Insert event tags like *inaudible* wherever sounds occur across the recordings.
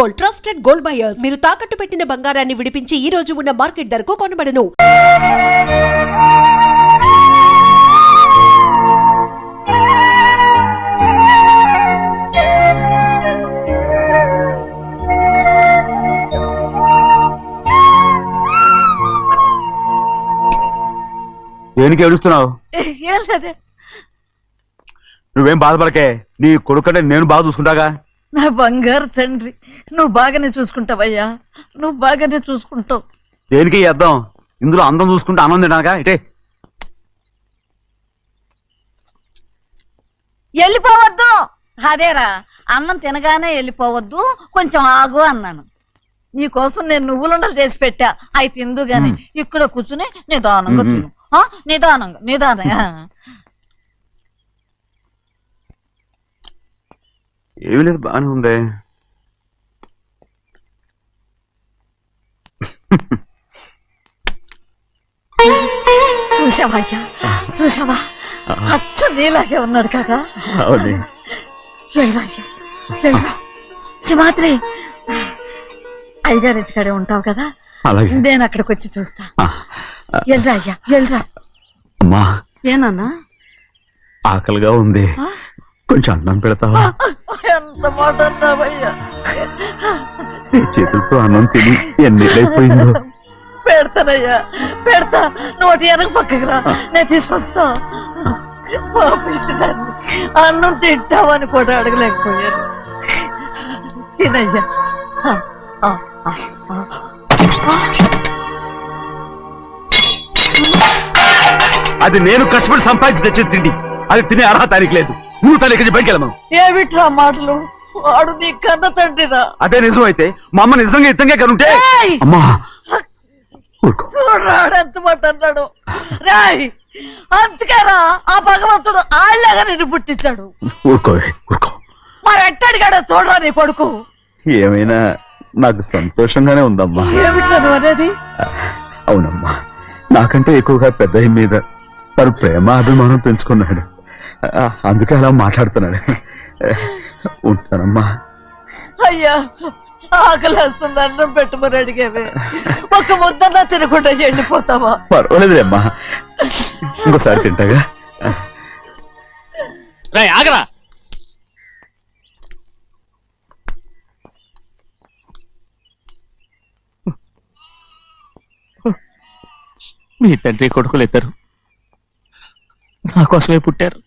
Gold trusted gold buyers. మీరు తాకట్టు పెట్టిన బంగారాన్ని విడిపించి ఈ రోజు ఉన్న మార్కెట్ ధరకు కొనబడను. దేనికి ఏడుస్తున్నావు? ఏం లేదే. నువ్వేం బాధపడకే. నీ కొడుకంటే నేను బాగా చూసుకుంటాగా. నా బంగారు తండ్రి నువ్వు బాగానే చూసుకుంటావయ్యా. నువ్వు బాగానే చూసుకుంటావు. దేనికి చేద్దాం? ఇందులో అందం చూసుకుంటే ఆనందం తినాగా ఇటే. వెళ్ళిపోవద్దు. అదేరా అన్నం తినగానే వెళ్ళిపోవద్దు. కొంచెం ఆగు అన్నాను. నీకోసం నేను నువ్వులుండలు చేసి పెట్టా. అవి తిందు గాని ఇక్కడ కూర్చుని నిదానంగా. తిను. ఆ, నిదానంగా నిదానంగా. ఏమీ లేదు బాగానే ఉంది. చూసావా అయ్యా? చూసావా? అచ్చ నీలాగే ఉన్నాడు కదా. అవును. వెళ్ళరా అయ్యా? సింహాద్రి అయ్యగారింటికాడే ఉంటావు కదా? అలాగే. నేను అక్కడికి వచ్చి చూస్తా వెళ్ళరా అయ్యా? వెళ్ళరా? అమ్మా. ఏనన్నా? ఆకలిగా ఉంది? కొంచెం అన్నం పెడతావా? ఎంత మాట అన్నావయ్యా నీ చేతులతో అన్నం తిని ఎన్నిళ్ళైపోయిందో పెడతానయ్యా. పెడతా. నోటి వెనక పక్కకి రా. నేను తీసుకొస్తా. పాపించడాన్ని అన్నం తింటావని కూడా అడగలేకపోయాను. తినయ్యా. అది నేను కష్టపడి సంపాదించి తెచ్చిన తిండి. అది తినే అర్హత లేదు. నువ్వు తన ఇక్కడి బయటికి వెళ్ళమను ఏమిట్రా మాటలు? వాడు నీ కన్న తండ్రిరా. అదే నిజం అయితే మా అమ్మ నిజంగా ఇద్దంగా కనుంటే ఏయ్! అమ్మా ఊరుకో. చూడరాడు ఎంత మాట అన్నాడు. రాయ్ అందుకేరా ఆ భగవంతుడు ఆళ్ళగా నిన్ను పుట్టించాడు. ఊరుకో ఊరుకో. మరి ఎట్టడిగాడో చూడరా నీ కొడుకు. ఏమైనా నాకు సంతోషంగానే ఉందమ్మా. ఏమిట్రా నువ్వు అనేది? అవునమ్మా నాకంటే ఎక్కువగా పెద్ద మీద తను ప్రేమ అభిమానం పెంచుకున్నాడు. అందుకే అలా మాట్లాడుతున్నాడు ఉంటానమ్మా. అయ్యా ఆకలి వస్తుంది అన్నం పెట్టమని అడిగేవే. ఒక ముద్దన్నా తినకుండా వెళ్ళిపోతావా పర్వాలేదులేమ్మా. ఇంకోసారి తింటాగా? రేయ్ ఆగరా. మీ తండ్రి కొడుకులు ఇద్దరు నా కోసమే పుట్టారు.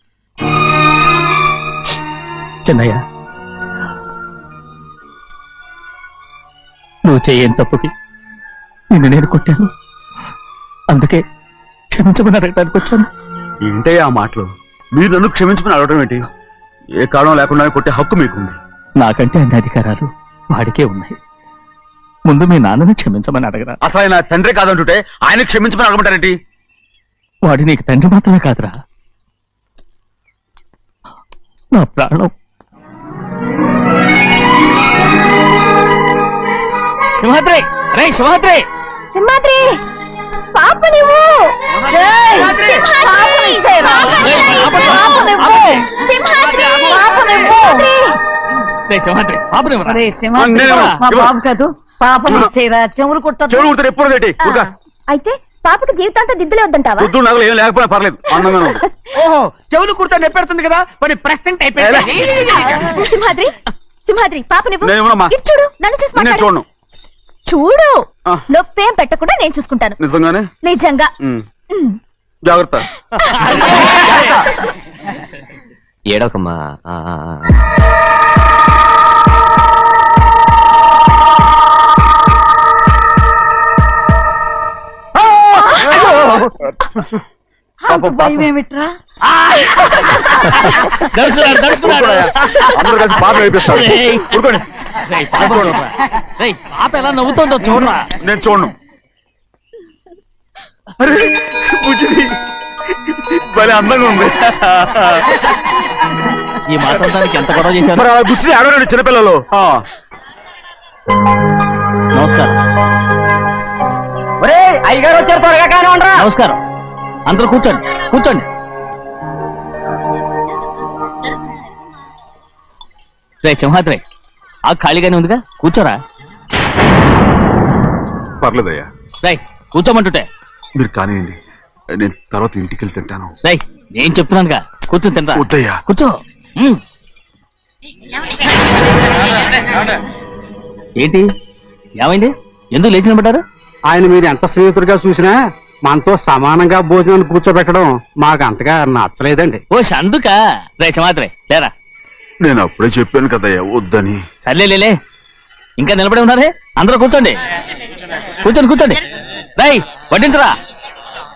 చిన్నయ్య నువ్వు చేయని తప్పుకి నిన్ను నేను కొట్టాను. అందుకే క్షమించమని అడగడానికి వచ్చాను. ఏంటే ఆ మాటలు. మీరు నన్ను క్షమించుకుని అడగడం ఏంటి? ఏ కారణం లేకుండా కొట్టే హక్కు మీకుంది. నాకంటే అన్ని అధికారాలు వాడికే ఉన్నాయి. ముందు మీ నాన్నని క్షమించమని అడగరా. అసలు ఆయన తండ్రి కాదంటుంటే ఆయన క్షమించమని అడగమంటారేంటి వాడి నీకు తండ్రి మాత్రమే కాదురా. నా ప్రాణం సింహాద్రి! రే సింహాద్రి! సింహాద్రి! పాప నువ్వు. బాబు కాదు. చెవులు. కుట్టదు చెవులు కుడితే ఎప్పుడు ఏంటి ఊరుగా. అయితే పాపకి జీవితాంతం దిద్దులే వద్దంటావా? పొద్దు నగలు ఏం లేకపోయినా పర్లేదు. *laughs* ఓహో చెవులు కుర్తా నెప్పెడుతుంది కదా మరి ప్రెసెంట్ అయిపోయింది. సింహాద్రి సింహాద్రి పాప నువ్వు. చూడు నన్ను చూసి. చూడను. చూడు. నొప్పేం పెట్టకుండా నేను చూసుకుంటాను. నిజంగానే? నిజంగా. జాగ్రత్త. ఏడవకమ్మా. భయం ఏమిట్రా? అందరూ కలిసి వేపిస్తారు. ఊరుకోండి. పాప చూడరా. రేయ్, పాప ఎలా నవ్వుతుందో చూడరా నేను చూడను. అరే బుజ్జిది. భలే అందంగా ఉంది. ఈ దానికి ఎంత గొడవ చేశారు? మరి ఆడవాడు చిన్నపిల్లలు. ఆ. నమస్కారం. ఒరే అయ్యగారు వచ్చారు త్వరగా కానీ ఉండరా నమస్కారం. అందరూ కూర్చోండి కూర్చోండి. రే సింహాద్రి ఆ ఖాళీగానే ఉందిగా? కూర్చోరా. పర్లేదయ్యా. రై కూర్చోమంటుంటే. మీరు కానివ్వండి నేను తర్వాత ఇంటికి వెళ్ళి తింటాను. రై నేను చెప్తున్నానుగా. కూర్చొని తింటా. వద్దయ్యా. కూర్చో. ఉమ్. ఏంటి? ఏమైంది? ఎందుకు లేచి నిలబడ్డారు? ఆయన మీరు ఎంత స్నేహితుడిగా చూసినా మనతో సమానంగా భోజనాన్ని కూర్చోబెట్టడం మాకు అంతగా నచ్చలేదండి. ఓ అందుక లేరా? నేను అప్పుడే చెప్పాను కదయ్యా వద్దని. సర్లే లేలే ఇంకా నిలబడి ఉన్నారే? అందరూ కూర్చోండి. కూర్చోండి కూర్చోండి. రై వడ్డించరా?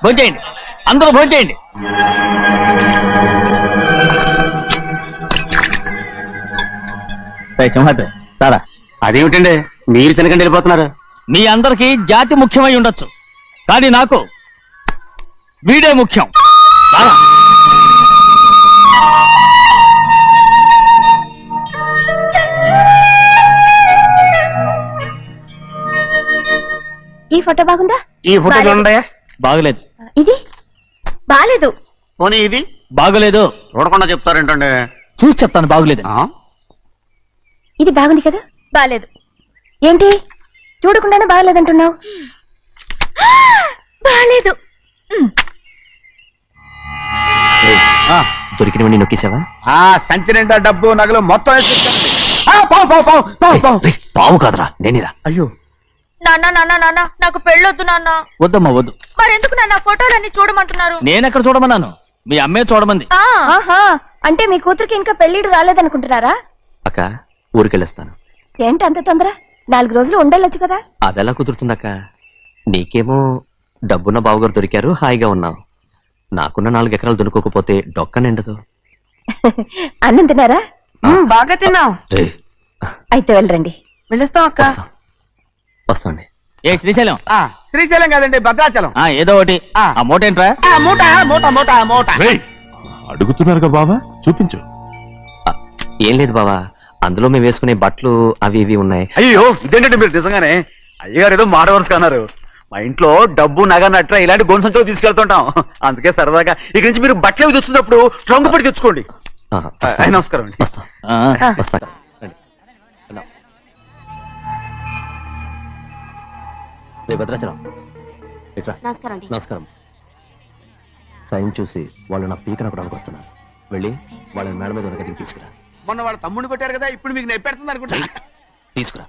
భోంచేయండి అందరూ భోంచేయండి రై సింహాద్రి చాలా అదేమిటండి? మీరు తినకండి వెళ్ళిపోతున్నారు. మీ అందరికీ జాతి ముఖ్యమై ఉండొచ్చు. కానీ నాకు వీడే ముఖ్యం. రారా. ఈ ఫోటో బాగుందా? ఈ ఫోటో బాగలేదు. ఇది? బాలేదు. పోనీ ఇది? బాగలేదు. చూడకుండా చెప్తారేంటండి? చూసి చెప్తాను బాగలేదు. ఆ? ఇది బాగుంది కదా? బాలేదు. ఏంటి? చూడకుండానే బాగలేదంటున్నావు? *gasps* బాలేదు. దొరికినవన్నీ నొక్కేసావా ఆ సంచి నిండా డబ్బు నగలు మొత్తం వేసుకొచ్చానండి. ఆ, పావు, పావు, పావు, పావు, పావు. రేయ్, పావు కాదురా నేనేరా. అయ్యో. నాన్న నాన్న నాన్న నాకు పెళ్ళొద్దు నాన్న. వద్దమ్మా వద్దు. మరెందుకు నాన్న ఫోటోలన్నీ చూడమంటున్నారు? నేనెక్కడ చూడమన్నాను? మీ అమ్మే చూడమంది. ఆహా అంటే మీ కూతురికి ఇంకా పెళ్ళిడు రాలేదనుకుంటున్నారా? అక్క ఊరికెళ్ళొస్తాను. ఏంటి అంత తొందర? నాలుగు రోజులు ఉండొచ్చు కదా? అదెలా కుదురుతుందక్క? నీకేమో డబ్బున్న బావగారు దొరికారు హాయిగా ఉన్నావు. నాకున్న నాలుగు ఎకరాలు దొరకకపోతే డొక్క నిండదు *laughs* అన్నం తిన్నారా? బాగా తిన్నావు రేయ్, అయితే వెళ్ళరండి. పిలుస్తాం అక్క. వస్తాం. వస్తాండి ఏ శ్రీశైలం. ఆ, శ్రీశైలం కాదండి భద్రాచలం. ఆ ఏదో ఒకటి. ఆ. మూట ఏంట్రా? ఆ, మూట మూట మూట మూట. అడుగుతున్నారుగా బాబా చూపించు. ఏం లేదు బావా. అందులో మేము వేసుకునే బట్టలు అవి ఇవి ఉన్నాయి. అయ్యో ఇదేంటంటే మీరు నిజంగానే? అయ్యగారు ఏదో మాడవర్స్ అన్నారు. మా ఇంట్లో డబ్బు నగ నట్ర ఇలాంటి గొంతు సంచులు తీసుకెళ్తుంటాం. అందుకే సరదాగా ఇక నుంచి మీరు బట్టలు అవి తెచ్చుకున్నప్పుడు ట్రంక్ పెట్టి తెచ్చుకోండి. నమస్కారం అండి. భద్రాచలం. నమస్కారం టైం చూసి వాళ్ళు నా పీక నక్కడానికి వస్తున్నారు వెళ్ళి వాళ్ళని మేడ మీద ఉన్న గదికి తీసుకురా. మొన్న వాళ్ళ తమ్ముడిని కొట్టారు కదా ఇప్పుడు మీకు నెప్పెడుతుంది అనుకుంటా. తీసుకురా.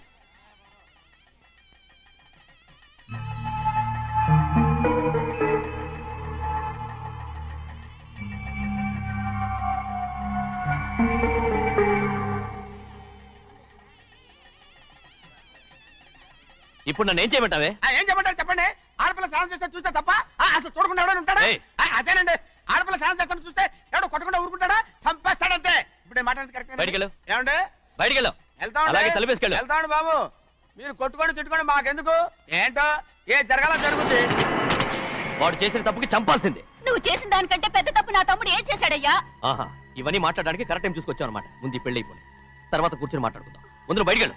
ఇప్పుడు నన్ను ఏం చేయమంటావే? ఆ, ఏం చెప్పంటారు చెప్పండి? ఆడపిల్ల స్నానం చేస్తే చూస్తే తప్ప? ఆ, అసలు చూడకుండా ఎవడైనా ఉంటాడా? ఏయ్. ఆ, అదేనండి. ఆడపిల్ల స్నానం చేస్తాను చూస్తే ఎవడో కొట్టకుండా ఊరుకుంటాడా? చంపేస్తాడంతే. ఇప్పుడు నేను మాట్లాడేది కరెక్ట్. ఏమండి? బయటికి వెళ్ళు వెళ్తామండి. అలాగే తలపేసుకెళ్ళు. వెళ్తామండి బాబు. మీరు కొట్టుకొని తిట్టుకొని మాకెందుకు? ఏంటో? ఏ జరగాల జరుగుతుంది వాడు చేసిన తప్పుకి చంపాల్సిందే. నువ్వు చేసిన దానికంటే పెద్ద తప్పు నా తమ్ముడు ఏం చేశాడయ్యా? ఆహా ఇవన్నీ మాట్లాడడానికి కరెక్ట్ టైం చూసుకొచ్చావు అనమాట ముందు ఈ పెళ్ళి అయిపోయి తర్వాత కూర్చొని మాట్లాడుకుందాం. ముందు బయటికి వెళ్ళు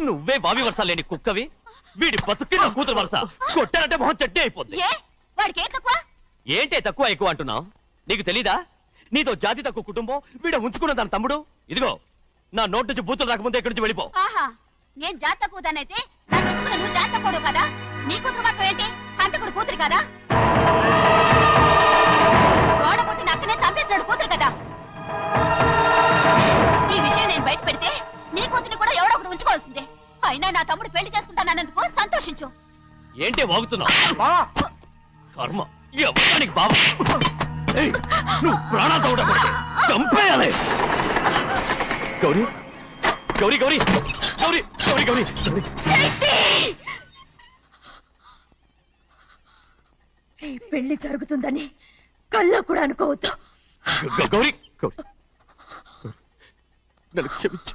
నువ్వే వావి వరస లేని కుక్కవి? వీడి బతుక్కి నా కూతురు వరస. కొట్టానంటే మొహం చెట్టే అయిపోద్ది. ఏ? వాడికి ఏం తక్కువ? ఏంటే తక్కువ ఎక్కువ అంటున్నావు? నీకు తెలీదా? నీతో జాతి తక్కువ కుటుంబం వీడ ఉంచుకున్న దాని తమ్ముడు. ఇదిగో నా నోటి నుంచి బూతులు రాకముందే ఇక్కడి నుంచి వెళ్ళిపో. ఆహా నేను జాత కూదానైతే నన్ను ఉంచుకున్న నువ్వు జాత కూడు కదా? నీ కూతురు మాత్రం ఏంటి? హంతకుడు కూతురు కదా? గోడ కొట్టిన అక్కనే కూతురు కదా? ఈ విషయం నేను బయట పెడితే నీ కూతురిని కూడా ఎవడో ఒకటి ఉంచుకోవాల్సిందే. అయినా నా తమ్ముడు పెళ్ళి చేసుకుంటానన్నందుకు సంతోషించు. ఏంటే వాగుతున్నావు? కర్మ. ఎవరికి బాబా ఏయ్, నువ్వు చంపేయాలి. గౌరీ గౌరీ గౌరీ గౌరీ గౌరీ గౌరీ. ఈ పెళ్ళి జరుగుతుందని కల్లో కూడా అనుకోవద్దు. గౌరీ గౌరీ. నన్ను క్షమించు.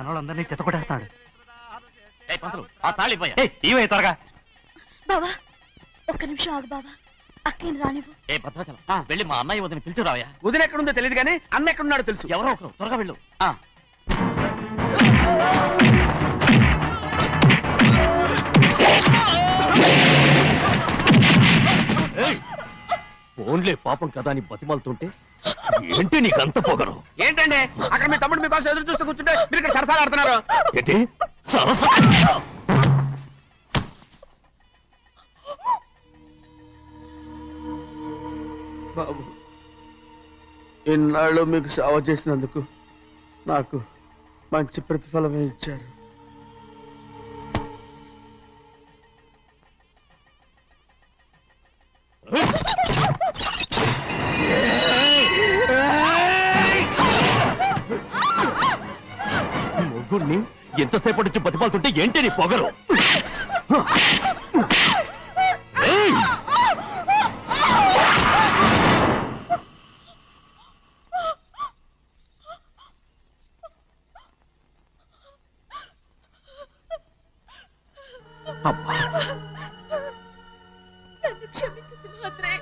మనోళ్ళందరినీ చెత్తకొట్టేస్తాడు. ఇవే త్వరగా. బావా ఒక్క నిమిషం ఆగు బావా. అక్కేం రానివ్వు. ఏ భద్రాచలం వెళ్ళి మా అన్నయ్య వదిన పిలిచి రావయ్యా. వదిన ఎక్కడుందో తెలియదు కానీ అన్న ఎక్కడున్నాడో తెలుసు. ఎవరో ఒకరు త్వరగా వెళ్ళు. ఆ. ఫోన్లే పాపం కదా అని బతిమాలుతుంటే ఏంటి నీకంత పొగరు? ఏంటండి? అక్కడ మీ తమ్ముడు మీకోసం ఎదురు చూస్తూ కూర్చుంటే మీరు ఇక్కడ సరసాలు ఆడుతున్నారు. ఏంటి? సరస బాబు ఇన్నాళ్ళు మీకు సేవ చేసినందుకు నాకు మంచి ప్రతిఫలమే ఇచ్చారు. ముగ్గురిని ఎంతసేపటి నుంచి బతిమాలుతుంటే ఏంటి నీ పొగరు? క్షమించు సింహాద్రి.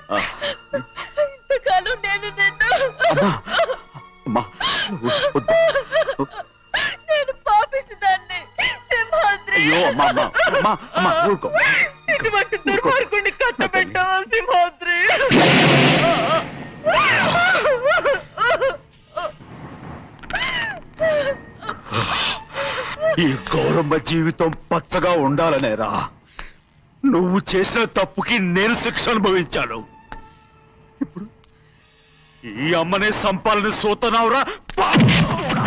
అమ్మా అమ్మా అమ్మా ఊరుకో ఇటువంటి దుర్మార్గుడిని కట్టబెట్టావా సింహాద్రి ఈ గౌరమ్మ జీవితం పచ్చగా ఉండాలనేరా. నువ్వు చేసిన తప్పుకి నేను శిక్ష అనుభవించాను. ఇప్పుడు ఈ అమ్మనే సంపాలని సూతనావురా పాపిస్తోడా!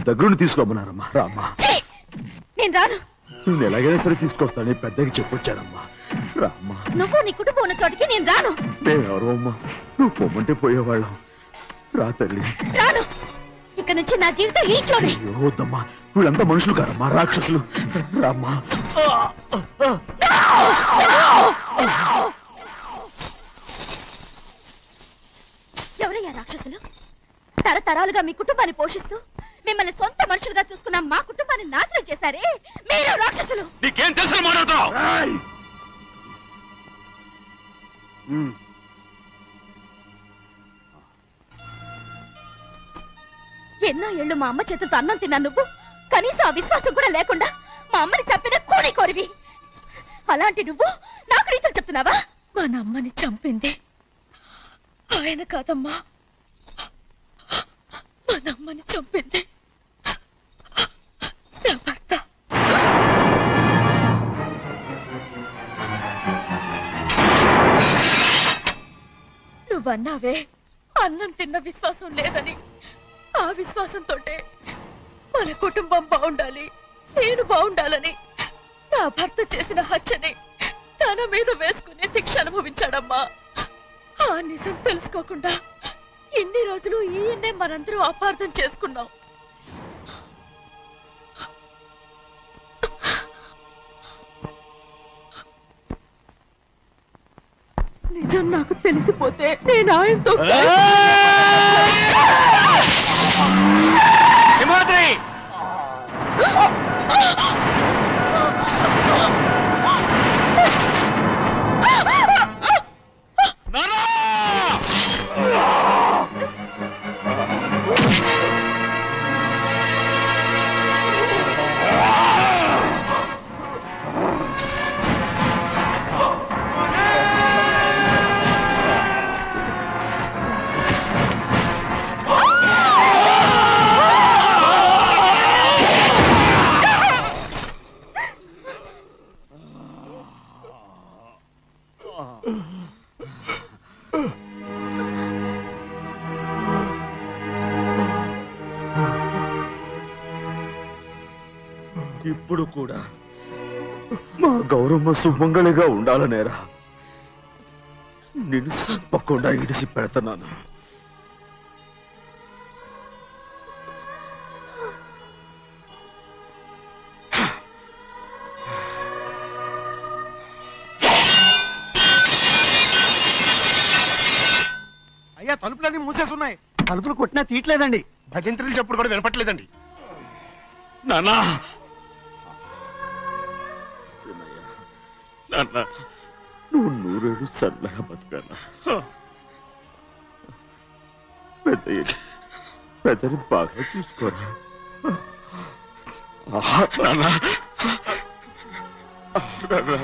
నిన్ను దగ్గరుండి తీసుకోమన్నారమ్మా. రామ్మా! నేను రాను. నేను ఎలాగైనా సరే తీసుకొస్తానని పెద్దకి చెప్పొచ్చానమ్మా రామ్మా. నువ్వు నీ కుటుంబం ఉన్న చోటికి నేను రాను. మేమెవరు అమ్మా. నువ్వు పొమ్మంటే పోయేవాళ్ళం. రా తల్లి. రాను. ఇక నుంచి నా జీవితం ఇంట్లోనే. అయ్యో వద్దమ్మా. వీళ్ళంతా మనుషులు కారమ్మా రాక్షసులు. రామ్మా. ఎవరయ్యా రాక్షసులు? తరతరాలుగా మీ కుటుంబాన్ని పోషిస్తూ మిమ్మల్ని సొంత మనుషులుగా చూసుకున్న మా కుటుంబాన్ని నాశనం చేశారే? మీరు రాక్షసులు! నీకేం తెలుసు మాట్లాడుతున్నావు? ఏయ్! ఉమ్, ఎన్నో ఏళ్ళు మా అమ్మ చేతులతో అన్నం తిన్నా నువ్వు. కనీసం ఆ విశ్వాసం కూడా లేకుండా మా అమ్మని చంపిన కోడి కోరివి. అలాంటి నువ్వు నాకు రీతులు చెప్తున్నావా? మా నమ్మని చంపింది ఆయన కాదమ్మా. మా చంపింది. నా భర్త. నువ్వన్నావే అన్నం తిన్న విశ్వాసం లేదని. ఆ విశ్వాసంతో మన కుటుంబం బాగుండాలి నేను బాగుండాలని. నా భర్త చేసిన హత్యని తన మీద వేసుకుని శిక్ష అనుభవించాడమ్మా. ఆ నిజం తెలుసుకోకుండా ఇన్ని రోజులు ఈయన్నే మనందరం అపార్థం చేసుకున్నాం. నిజం నాకు తెలిసిపోతే నేను ఆయనతో సింహాద్రి! ఇప్పుడు కూడా మా గౌరమ్మ సుమంగళిగా ఉండాలనేరా. నేను తప్పకుండా ఇడిసి పెడతాను అయ్యా తలుపులన్నీ మూసేసి ఉన్నాయి తలుపులు కొట్టినా తీయట్లేదండి. భజంత్రులు చెప్పుడు కూడా వినపట్లేదండి. నాన్నా నాన్న. నువ్వు నూరేళ్ళు సన్నగా బతకాల పెద్ద పెద్దని బాగా చూసుకోరా. ఆహా, నాన్న. నాన్న.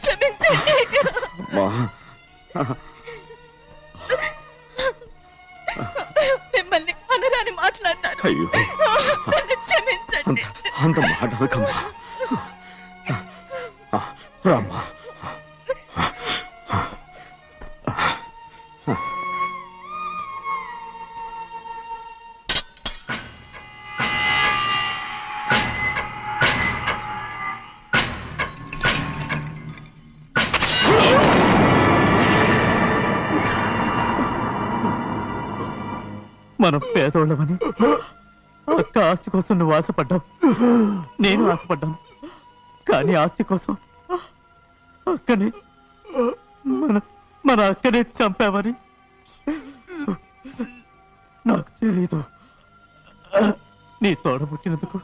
క్షమించండి. మిమ్మల్ని అనరాని నన్ను క్షమించండి. అంత అంత కోసం నువ్వు ఆశపడ్డావు. నేను ఆశపడ్డాను. కానీ ఆస్తి కోసం అక్కని మన మన అక్కనే చంపావని నాకు తెలీదు. నీ తోడ పుట్టినందుకు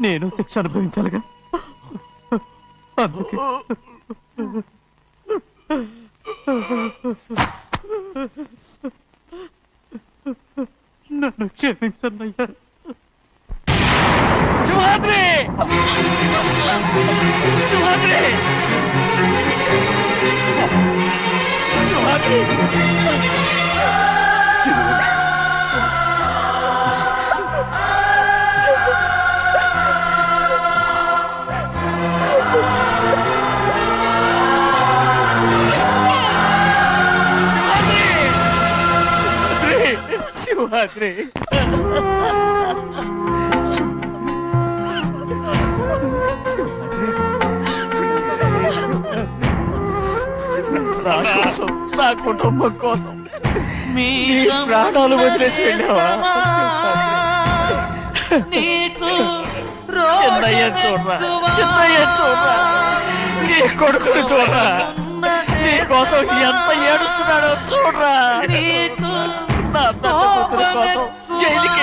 నేను శిక్ష అనుభవించాలిగా. అందుకే నన్ను క్షమించన్నయ్యా సింహాద్రి సింహాద్రి సింహాద్రి స్వామి శివాద్రి నా *laughs* కోసం నా కుటుంబం కోసం. మీ ప్రాణాలు వదిలేసి వెళ్ళావా? చిన్నయ్య *laughs* చూడరా చిన్నయ్య చూడరా నీ కొడుకుని చూడరా నీ కోసం ఎంత ఏడుస్తున్నాడో చూడరా. నా పెద్ద కూతురు కోసం జైలుకి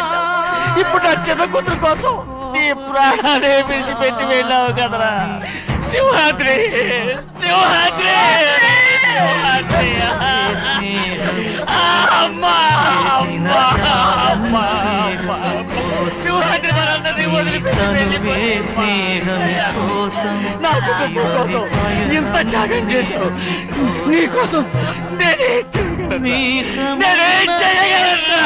ఇప్పుడు నా చిన్న కూతురు కోసం నీ ప్రాణాలే విడిచిపెట్టి వెళ్ళావు కదరా. సింహాద్రి సింహాద్రి శివరాత్రి మనందరినీ వదిలిపెట్టి నా కుటుంబం కోసం ఇంత త్యాగం చేశావు నీ కోసం నేనే నేనేం చేయగలరా